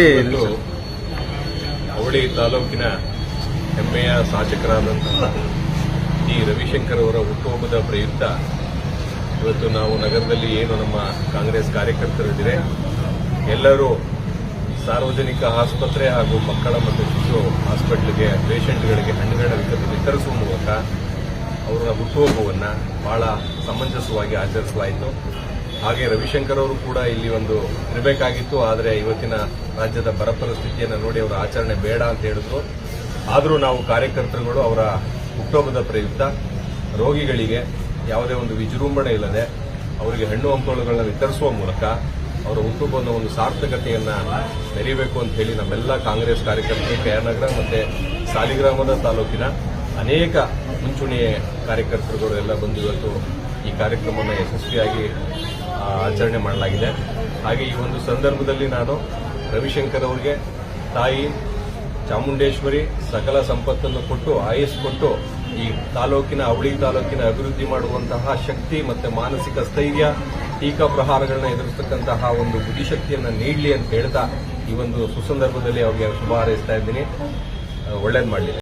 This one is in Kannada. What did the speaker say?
ಹೇಳಿ. ಅವಳಿ ತಾಲೂಕಿನ ಹೆಮ್ಮೆಯ ಶಾಸಕರಾದಂತಹ ಡಿ ರವಿಶಂಕರ್ ಅವರ ಹುಟ್ಟುಹಬ್ಬದ ಪ್ರಯುಕ್ತ ಇವತ್ತು ನಾವು ನಗರದಲ್ಲಿ ಏನು ನಮ್ಮ ಕಾಂಗ್ರೆಸ್ ಕಾರ್ಯಕರ್ತರಿದ್ದಾರೆ ಎಲ್ಲರೂ ಸಾರ್ವಜನಿಕ ಆಸ್ಪತ್ರೆ ಹಾಗೂ ಮಕ್ಕಳ ಮತ್ತು ಶಿಶು ಹಾಸ್ಪಿಟಲ್ಗೆ, ಪೇಷಂಟ್ಗಳಿಗೆ ಹಣ್ಣುಗಳ ವಿತರಿಸ- ವಿತರಿಸುವ ಮೂಲಕ ಅವರ ಹುಟ್ಟುಹಬ್ಬವನ್ನು ಬಹಳ ಸಮಂಜಸವಾಗಿ ಆಚರಿಸಲಾಯಿತು. ಹಾಗೆ ರವಿಶಂಕರ್ ಅವರು ಕೂಡ ಇಲ್ಲಿ ಒಂದು ಇರಬೇಕಾಗಿತ್ತು, ಆದರೆ ಇವತ್ತಿನ ರಾಜ್ಯದ ಬರ ಪರಿಸ್ಥಿತಿಯನ್ನು ನೋಡಿ ಅವರ ಆಚರಣೆ ಬೇಡ ಅಂತ ಹೇಳಿದ್ರು. ಆದರೂ ನಾವು ಕಾರ್ಯಕರ್ತರುಗಳು ಅವರ ಹುಟ್ಟುಹಬ್ಬದ ಪ್ರಯುಕ್ತ, ರೋಗಿಗಳಿಗೆ ಯಾವುದೇ ಒಂದು ವಿಜೃಂಭಣೆ ಇಲ್ಲದೆ ಅವರಿಗೆ ಹಣ್ಣು ಹಂಪಲುಗಳನ್ನ ವಿತರಿಸುವ ಮೂಲಕ ಅವರ ಹುಟ್ಟುಹಬ್ಬದ ಒಂದು ಸಾರ್ಥಕತೆಯನ್ನು ಮೆರೀಬೇಕು ಅಂತ ಹೇಳಿ ನಮ್ಮೆಲ್ಲ ಕಾಂಗ್ರೆಸ್ ಕಾರ್ಯಕರ್ತರು ಕೆಆರ್ನಗರ ಮತ್ತೆ ಸಾಲಿಗ್ರಾಮದ ತಾಲೂಕಿನ ಅನೇಕ ಮುಂಚೂಣಿ ಕಾರ್ಯಕರ್ತರುಗಳು ಎಲ್ಲ ಬಂದಿವತ್ತು ಈ ಕಾರ್ಯಕ್ರಮವನ್ನು ಯಶಸ್ವಿಯಾಗಿ ಆಚರಣೆ ಮಾಡಲಾಗಿದೆ. ಹಾಗೆ ಈ ಒಂದು ಸಂದರ್ಭದಲ್ಲಿ ನಾನು ರವಿಶಂಕರ್ ಅವರಿಗೆ ತಾಯಿ ಚಾಮುಂಡೇಶ್ವರಿ ಸಕಲ ಸಂಪತ್ತನ್ನು ಕೊಟ್ಟು ಆಯಸ್ ಕೊಟ್ಟು ಈ ತಾಲೂಕಿನ ಅವಳಿ ತಾಲೂಕಿನ ಅಭಿವೃದ್ಧಿ ಮಾಡುವಂತಹ ಶಕ್ತಿ ಮತ್ತು ಮಾನಸಿಕ ಸ್ಥೈರ್ಯ, ಟೀಕಾ ಪ್ರಹಾರಗಳನ್ನ ಎದುರಿಸತಕ್ಕಂತಹ ಒಂದು ಬುದ್ಧಿಶಕ್ತಿಯನ್ನು ನೀಡಲಿ ಅಂತ ಹೇಳ್ತಾ ಈ ಒಂದು ಸುಸಂದರ್ಭದಲ್ಲಿ ಅವರಿಗೆ ಶುಭ ಹಾರೈಸ್ತಾ ಇದ್ದೀನಿ. ಒಳ್ಳೇದು ಮಾಡಲಿ.